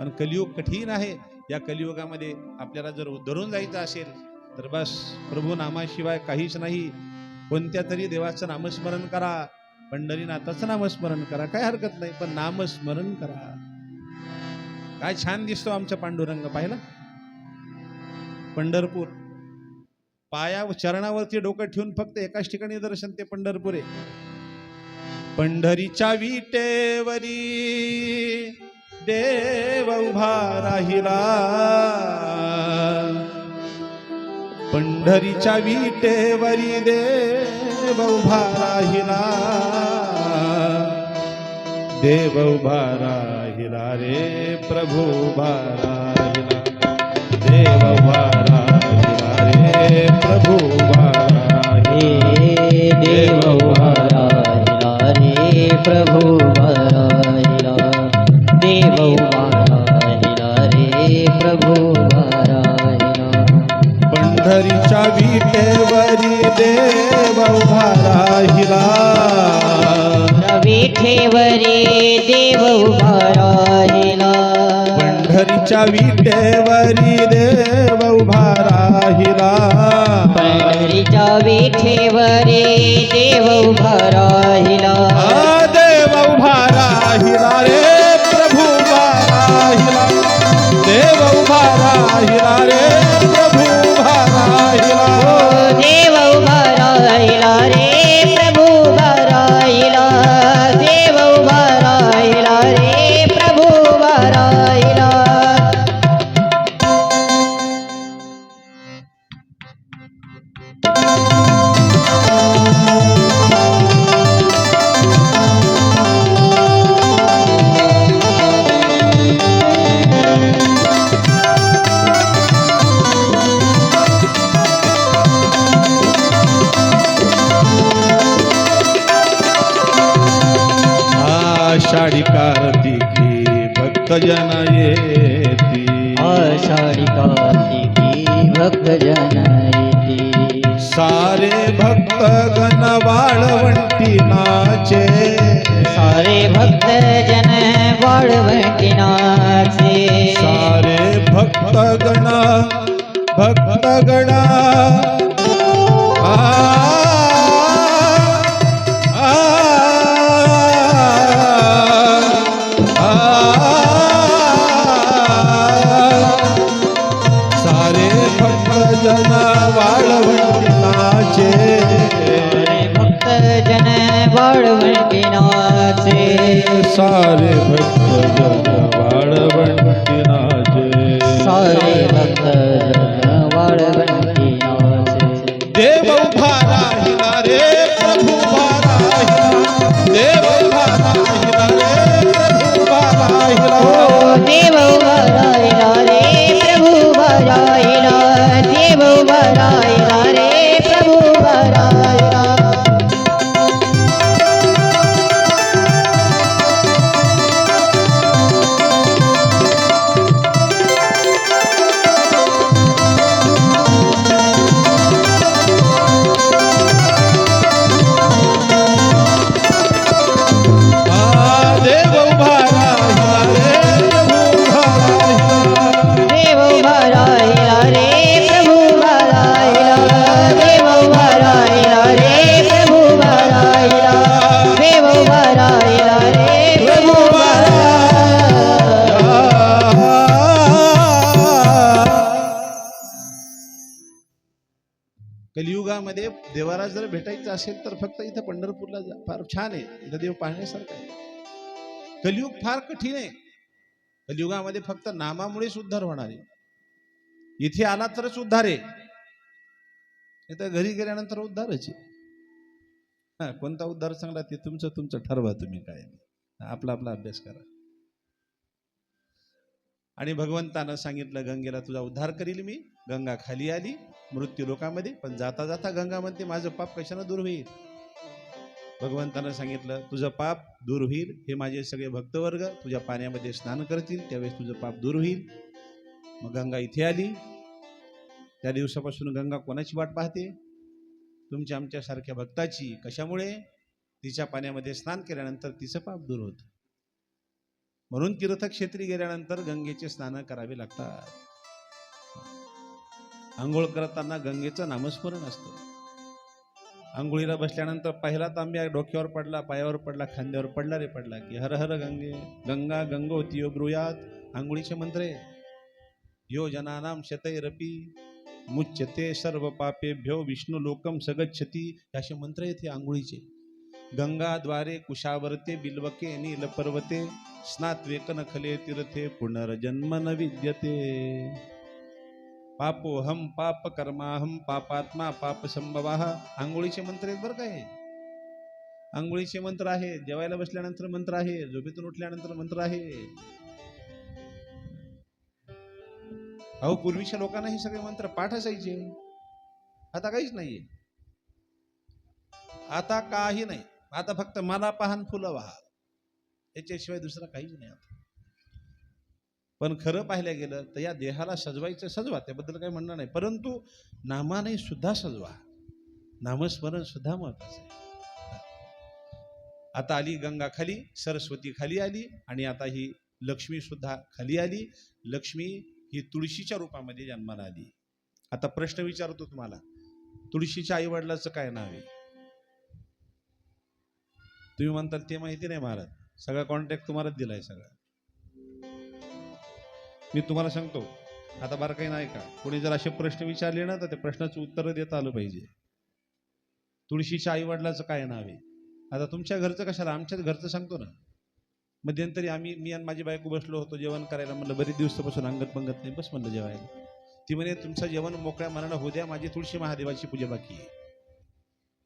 पण कलियुग कठीण आहे. या कलियुगामध्ये आपल्याला जर धरून जायचं असेल तर बस प्रभू नामाशिवाय काहीच नाही. कोणत्या तरी देवाचं नामस्मरण करा. पंढरीनाथाचं नामस्मरण करा. काय हरकत नाही पण नामस्मरण करा. काय छान दिसतो आमचा पांडुरंग पाहिला? पंढरपूर. पाया चरणावरती डोकं ठेवून फक्त एकाच ठिकाणी दर्शन ते पंढरपूर. आहे पंढरीच्या विटेवरी देव उभा राहिला पंढरीच्या विटेवरी देव उभा राहिला देव उभा राहिला रे प्रभू उभा राहिला देव उभा पंढरीच्या विटेवरी देव उभा राहिला. पंढरीच्या विठेवरे देव उभारायला आ देव उभा राहिला रे प्रभू उभा राहिला. देव उभा राहिला रे आषाढी कार्तिकी भक्तजन येती। आषाढी कार्तिकी भक्तजन येती। सारे भक्तगण वाळवंटी नाचे सारे भक्तजन वाळवंटिनाचे। सारे भक्तगण भक्तगण। आ, सारे भक्तजन जायचं असेल तर फक्त इथं पंढरपूरला जा. फार छान आहे. इथं देव पाहण्यासारखं आहे. कलियुग फार कठीण आहे. कलियुगामध्ये फक्त नामामुळेच उद्धार होणार. आहे इथे आला तरच उद्धार आहे. इथं घरी गेल्यानंतर उद्धारच आहे. हा कोणता उद्धार चांगला ते तुमचं तुमचं ठरवा तुम्ही काय. आपला आपला अभ्यास करा. आणि भगवंतानं सांगितलं गंगेला तुझा उद्धार करील मी. गंगा खाली आली मृत्यू लोकामध्ये पण जाता जाता गंगा म्हणते माझं पाप कशानं दूर होईल? भगवंतानं सांगितलं तुझं पाप दूर होईल. हे माझे सगळे भक्तवर्ग तुझ्या पाण्यामध्ये स्नान करतील. त्यावेळेस तुझं पाप दूर होईल. मग गंगा इथे आली. त्या दिवसापासून गंगा कोणाची वाट पाहते? तुमच्या आमच्यासारख्या भक्ताची. कशामुळे? तिच्या पाण्यामध्ये स्नान केल्यानंतर तिचं पाप दूर होतं. म्हणून तीर्थक्षेत्री गेल्यानंतर गंगेचे स्नान करावे लागतात. आंघोळ करताना गंगेचं नामस्मरण असतं. आंघोळीला बसल्यानंतर पहिला तांब्या डोक्यावर पडला पायावर पडला खांद्यावर पडला रे पडला की हर हर गंगे गंगा गंगोती यो ब्रुयात आंघोळीचे मंत्रे. यो जनानाम शतैरपी मुच्यते सर्व पापेभ्यो विष्णू लोकम सगच्छती असे मंत्र आहेत आंघोळीचे. गंगाद्वारे कुशावर्ते बिल्वके नीलपर्वते स्नात्वेकन खले तीर्थे पुनर्जन्म न विद्यते। पापोहम पाप कर्माहम पापात्मा पाप संभवा आंघोळीचे मंत्र आहेत बरं काय आंघोळीचे मंत्र आहे जेवायला बसल्यानंतर मंत्र आहे झोपेतून उठल्यानंतर मंत्र आहे. अहो पूर्वीच्या लोकांना हे सगळे मंत्र पाठ असायचे. आता काहीच नाहीये. आता काही नाही. आता फक्त मला पाहन फुलं वाहा. याच्याशिवाय दुसरं काहीच नाही आता. पण खरं पाहिलं गेलं तर या देहाला सजवायचं सजवा त्याबद्दल काही म्हणणं नाही. परंतु नामाने सुद्धा सजवा. नामस्मरण सुद्धा महत्वाचं आहे. आता आली गंगा खाली सरस्वती खाली आली आणि आता ही लक्ष्मी सुद्धा खाली आली. लक्ष्मी ही तुळशीच्या रूपामध्ये जन्माला आली. आता प्रश्न विचारतो तुम्हाला तुळशीच्या आई वडिलाचं काय नाव आहे? तुम्ही म्हणताल ते माहिती नाही महाराज. सगळा कॉन्टॅक्ट तुम्हालाच दिलाय सगळा. मी तुम्हाला सांगतो आता बरं काही नाही का? कोणी जर असे प्रश्न विचारले ना तर त्या प्रश्नाचं उत्तर देता आलं पाहिजे. तुळशीच्या आई वडिलाचं काय नाव आहे? आता तुमच्या घरचं कशाला? आमच्याच घरचं सांगतो ना. मध्यंतरी आम्ही मी आणि माझी बायको बसलो होतो जेवण करायला. म्हणलं बरेच दिवसापासून अंगत पंगत नाही. बस म्हणलं जेवायला. ती म्हणे तुमचं जेवण मोकळ्या मनानं होऊ द्या. माझी तुळशी महादेवाची पूजा बाकी आहे.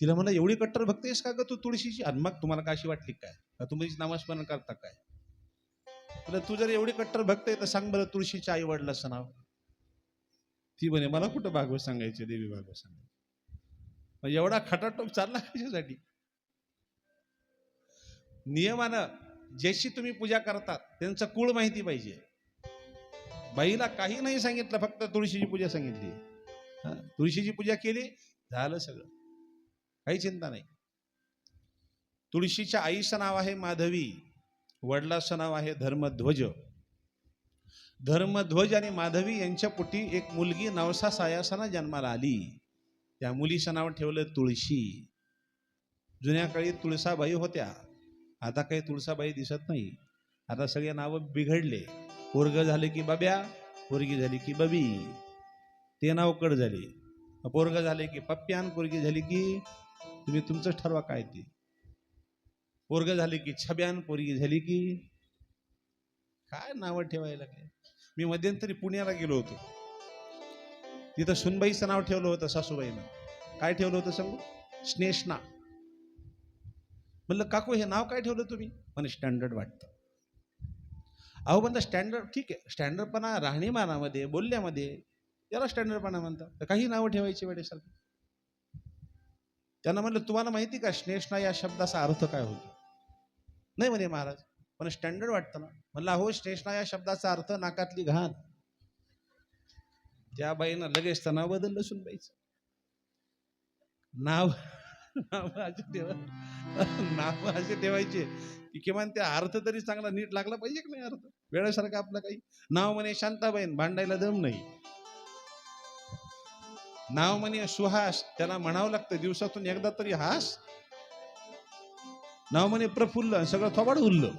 तिला म्हणलं एवढी कट्टर भक्त आहेस का ग तू तुळशीची? आणि मग तुम्हाला काशी वाटली काय? का तुम्ही नामस्मरण करता काय? तुला तू जर एवढी कट्टर भक्त आहे तर सांग बरं तुळशीच्या आई वडिलाचं नाव. ती म्हणे मला कुठं भागवत सांगायचे देवी भागवत सांगायचे? एवढा खटाटोप चालला कशासाठी? नियमानं ज्याची तुम्ही पूजा करतात त्यांचं कुळ माहिती पाहिजे. बाईला काही नाही सांगितलं फक्त तुळशीची पूजा सांगितली. हा, तुळशीची पूजा केली झालं सगळं. काही चिंता नाही. तुळशीच्या आईचं नाव आहे माधवी वडिलाचं नाव आहे धर्मध्वज. धर्मध्वज आणि माधवी यांच्या पोटी एक मुलगी नवसा सायासाना जन्माला आली. त्या मुलीचं नाव ठेवलं तुळशी. जुन्या काळी तुळसाबाई होत्या. आता काही तुळसाबाई दिसत नाही. आता सगळे नावं बिघडले. पोरग झाले की बाब्या पोरगी झाली की बबी. ते नाव कड झाले. पोरग झाले की पप्प्यान पोरगी झाली की तुम्ही तुमचं ठरवा काय ते. पोरग झाले की छब्यान पोरगी झाली की काय नावं ठेवायला काय? मी मध्यंतरी पुण्याला गेलो होतो. तिथं सुनबाईचं नाव ठेवलं होतं सासूबाईनं. काय ठेवलं होतं सांगू? स्नेष्णा. म्हणलं काकू हे नाव काय ठेवलं तुम्ही? म्हणे स्टँडर्ड वाटतं. अहो म्हणता स्टँडर्ड ठीक आहे. स्टँडर्डपणा राहणीमानामध्ये बोलण्यामध्ये याला स्टँडर्डपणा म्हणतात. तर काही नावं ठेवायची वेळेसारखी. त्यांना म्हणलं तुम्हाला माहिती का श्लेष्णा या शब्दाचा अर्थ काय होतो? नाही म्हणे महाराज पण स्टँडर्ड वाटतं ना. म्हणलं अहो स्नेष्णा या शब्दाचा अर्थ नाकातली घाण. त्या बाईनं लगेच तर नाव बदललं सुनबाईचं नाव नाव असे ठेवा. नाव असे ठेवायचे की किमान त्या अर्थ तरी चांगला नीट लागला पाहिजे की नाही अर्थ? वेळेसारखं आपलं काही. नाव म्हणे शांताबाईन भांडायला दम नाही. नाव म्हणे सुहास त्याला म्हणावं लागतं दिवसातून एकदा तरी हास. नाव म्हणे प्रफुल्ल सगळं थोबाड उरलं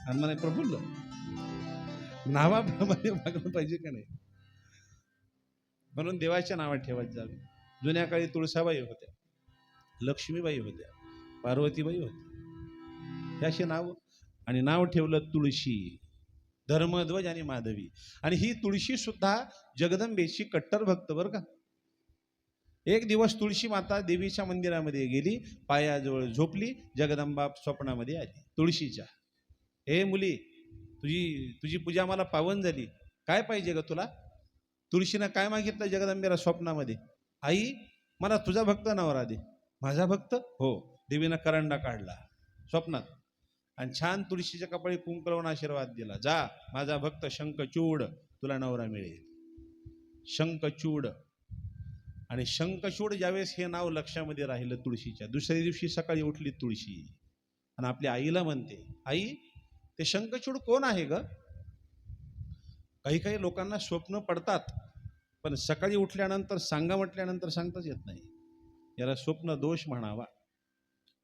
आणि म्हणे प्रफुल्ल. नावाप्रमाणे वागलं पाहिजे का नाही? म्हणून देवाच्या नावात ठेवत जावे. जुन्या काळी तुळसाबाई होत्या लक्ष्मीबाई होत्या पार्वतीबाई होत्या. हे अशी नाव आणि नाव ठेवलं तुळशी धर्मध्वज आणि माधवी. आणि ही तुळशी सुद्धा जगदंबेची कट्टर भक्त बरं का? एक दिवस तुळशी माता देवीच्या मंदिरामध्ये गेली पायाजवळ झोपली जगदंबा स्वप्नामध्ये आली तुळशीच्या. हे मुली तुझी तुझी पूजा मला पावन झाली. काय पाहिजे ग तुला? तुळशीनं काय मागितलं जगदंबेला स्वप्नामध्ये? आई मला तुझा भक्त नवरा दे. माझा भक्त? हो देवीनं करंडा काढला स्वप्नात. आणि छान तुळशीच्या कपाळी कुंकलवून आशीर्वाद दिला. जा माझा भक्त शंखचूड तुला नवरा मिळेल. शंखचूड आणि शंखचूड ज्यावेळेस हे नाव लक्षामध्ये राहिलं तुळशीच्या दुसऱ्या दिवशी सकाळी उठली तुळशी. आणि आपल्या आईला म्हणते आई ते शंखचूड कोण आहे ग? काही काही लोकांना स्वप्न पडतात पण सकाळी उठल्यानंतर सांगा म्हटल्यानंतर सांगताच येत नाही. याला स्वप्न दोष म्हणावा.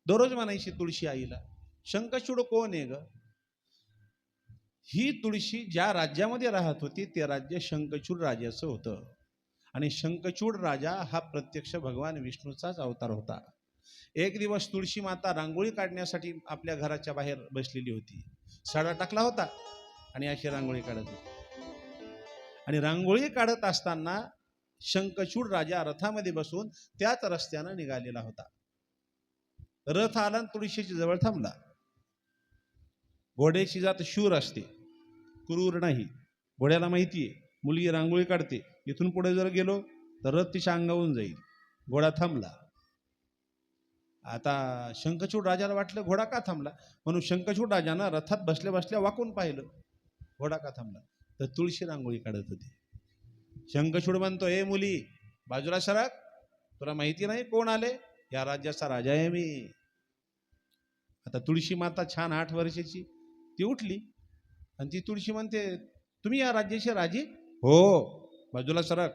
दररोज म्हणायची तुळशी आईला शंखचूड कोण आहे ग? ही तुळशी ज्या राज्यामध्ये राहत होती ते राज्य शंखचूड राजाचं होतं. आणि शंखचूड राजा हा प्रत्यक्ष भगवान विष्णूचाच अवतार होता. एक दिवस तुळशी माता रांगोळी काढण्यासाठी आपल्या घराच्या बाहेर बसलेली होती. सडा टाकला होता आणि अशी रांगोळी काढत होती. आणि रांगोळी काढत असताना शंखचूड राजा रथामध्ये बसून त्याच रस्त्यानं निघालेला होता. रथ आला तुळशीच्या तुळशीची जवळ थांबला. घोड्याची जात शूर असते. क्रूर नाही. घोड्याला माहिती आहे. मुलगी रांगोळी काढते. इथून पुढे जर गेलो तर रथ तिच्या अंगावून जाईल. घोडा थांबला. आता शंखचूड राजाला वाटलं घोडा का थांबला? म्हणून शंखचूड राजानं रथात बसल्या बसल्या वाकून पाहिलं. घोडा का थांबला? तर तुळशी रांगोळी काढत होती. शंखचूड म्हणतो ए मुली बाजूला सरक. तुला माहिती नाही कोण आले? या राज्याचा राजा आहे मी. आता तुळशी माता छान आठ वर्षाची. ती उठली आणि ती तुळशी म्हणते तुम्ही या राज्याचे राजे? हो. बाजूला सरक.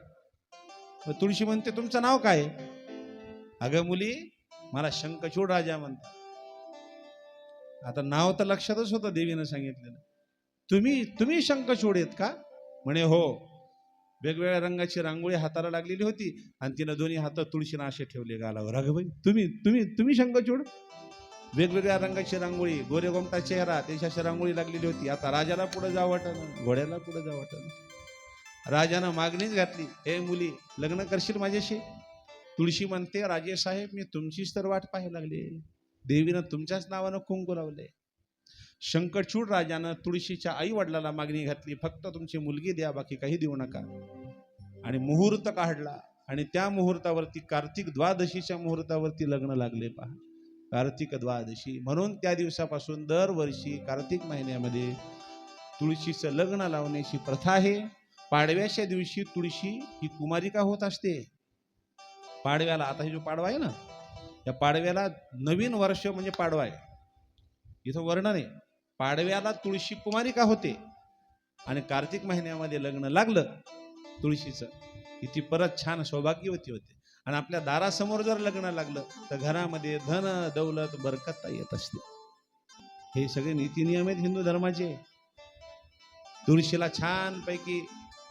मग तुळशी म्हणते तुमचं नाव काय? आहे? अगं मुली मला शंखचूड राजा म्हणतात. आता नाव तर लक्षातच होतं देवीनं सांगितलेलं. तुम्ही तुम्ही शंखचूड आहेत का? म्हणे हो. वेगवेगळ्या रंगाची रांगोळी हाताला लागलेली होती आणि तिनं दोन्ही हात तुळशीनं असे ठेवले गालावर. अगं तुम्ही तुम्ही तुम्ही शंखचूड? वेगवेगळ्या रंगाची रांगोळी गोरे गोमटा चेहरा त्याच्याशी रांगोळी लागलेली होती. आता राजाला पुढे जावं वाटणं घोड्याला पुढे जावं वाटणं राजानं मागणीच घातली हे मुली लग्न करशील माझ्याशी? तुळशी म्हणते राजे साहेब मी तुमचीच तर वाट पाहायला लागली. देवीनं तुमच्याच नावानं कुंकू लावले. शंकरचूड राजानं तुळशीच्या आई वडिलाला मागणी घातली फक्त तुमची मुलगी द्या बाकी काही देऊ नका. आणि मुहूर्त काढला आणि त्या मुहूर्तावरती कार्तिक द्वादशीच्या मुहूर्तावरती लग्न लागले पहा. कार्तिक द्वादशी. म्हणून त्या दिवसापासून दरवर्षी कार्तिक महिन्यामध्ये तुळशीचं लग्न लावण्याची प्रथा आहे. पाडव्याच्या दिवशी तुळशी ही कुमारिका होत असते? पाडव्याला आता हे जो पाडवा आहे ना या पाडव्याला नवीन वर्ष म्हणजे पाडवा आहे. इथं वर्णन आहे पाडव्याला तुळशी कुमारिका होते? आणि कार्तिक महिन्यामध्ये लग्न लागलं तुळशीचं की ती परत छान सौभाग्यवती होते. आणि आपल्या दारासमोर जर लग्न लागलं तर घरामध्ये धन दौलत बरकता येत असते. हे सगळे नीतिनियम आहेत हिंदू धर्माचे. तुळशीला छानपैकी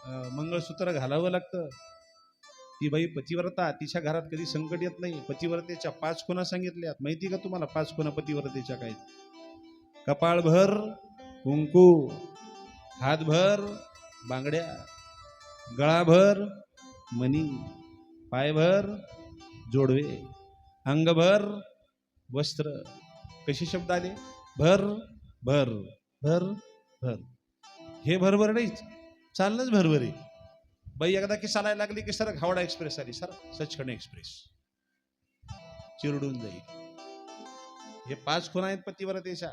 मंगळसूत्र घालावं लागतं. ती बाई पतिव्रता तिच्या घरात कधी संकट येत नाही. पतिव्रतेच्या पाच खुणा सांगितल्यात. माहिती का तुम्हाला पाच खुणा पतिव्रतेच्या काय? कपाळभर कुंकू हातभर बांगड्या गळाभर मणी पायभर जोडवे अंगभर वस्त्र. कसे शब्द आले? भर भर भर भर. हे भरभर नाहीच. चाललंच भरभर. बाई एकदा की चालायला लागली की सर हावडा एक्सप्रेस आली. Sir Sachkhand express. चिरडून जाईल. हे पाच खुणा आहेत पतिव्रतेच्या.